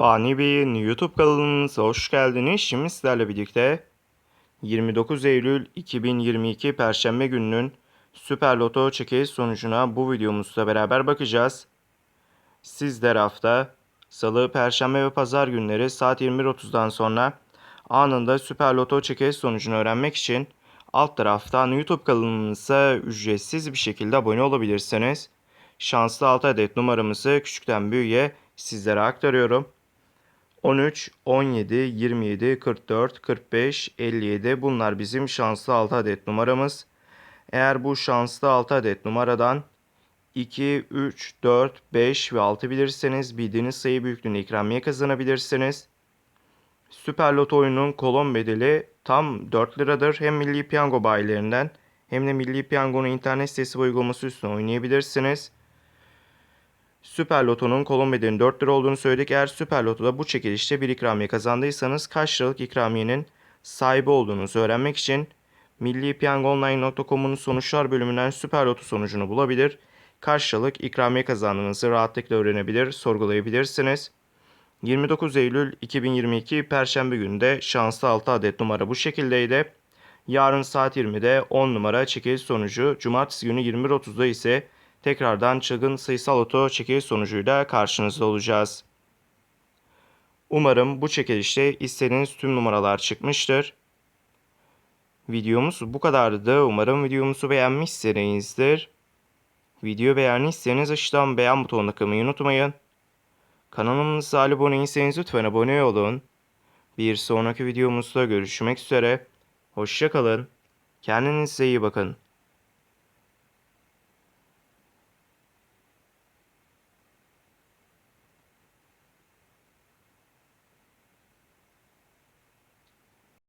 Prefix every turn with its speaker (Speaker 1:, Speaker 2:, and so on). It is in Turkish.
Speaker 1: Fani Bey'in YouTube kanalımıza hoş geldiniz. Şimdi sizlerle birlikte 29 Eylül 2022 Perşembe gününün Süper Loto çekiliş sonucuna bu videomuzda beraber bakacağız. Sizler hafta Salı, Perşembe ve Pazar günleri saat 21.30'dan sonra anında Süper Loto çekiliş sonucunu öğrenmek için alt taraftan YouTube kanalımıza ücretsiz bir şekilde abone olabilirsiniz. Şanslı 6 adet numaramızı küçükten büyüğe sizlere aktarıyorum. 13, 17, 27, 44, 45, 57 bunlar bizim şanslı 6 adet numaramız. Eğer bu şanslı 6 adet numaradan 2, 3, 4, 5 ve 6 bilirseniz bildiğiniz sayı büyüklüğünde ikramiye kazanabilirsiniz. Süper Loto oyunun kolon bedeli tam 4 liradır. Hem Milli Piyango bayilerinden hem de Milli Piyango'nun internet sitesi uygulaması üstüne oynayabilirsiniz. Süper Loto'nun kolon bedelinin 4 lira olduğunu söyledik. Eğer Süper Loto'da bu çekilişte bir ikramiye kazandıysanız kaç liralık ikramiyenin sahibi olduğunuzu öğrenmek için millipiyangoonline.com'un sonuçlar bölümünden Süper Loto sonucunu bulabilir. Kaç liralık ikramiye kazandığınızı rahatlıkla öğrenebilir, sorgulayabilirsiniz. 29 Eylül 2022 Perşembe günü şanslı 6 adet numara bu şekildeydi. Yarın saat 20'de 10 numara çekiliş sonucu, Cumartesi günü 21.30'da ise tekrardan çılgın sayısal oto çekiliş sonucuyla karşınızda olacağız. Umarım bu çekilişte istediğiniz tüm numaralar çıkmıştır. Videomuz bu kadardı. Umarım videomuzu beğenmişsinizdir. Video beğendiyseniz aşağıdan beğen butonuna kılmayı unutmayın. Kanalımıza abone değilseniz lütfen abone olun. Bir sonraki videomuzda görüşmek üzere. Hoşçakalın. Kendinize iyi bakın.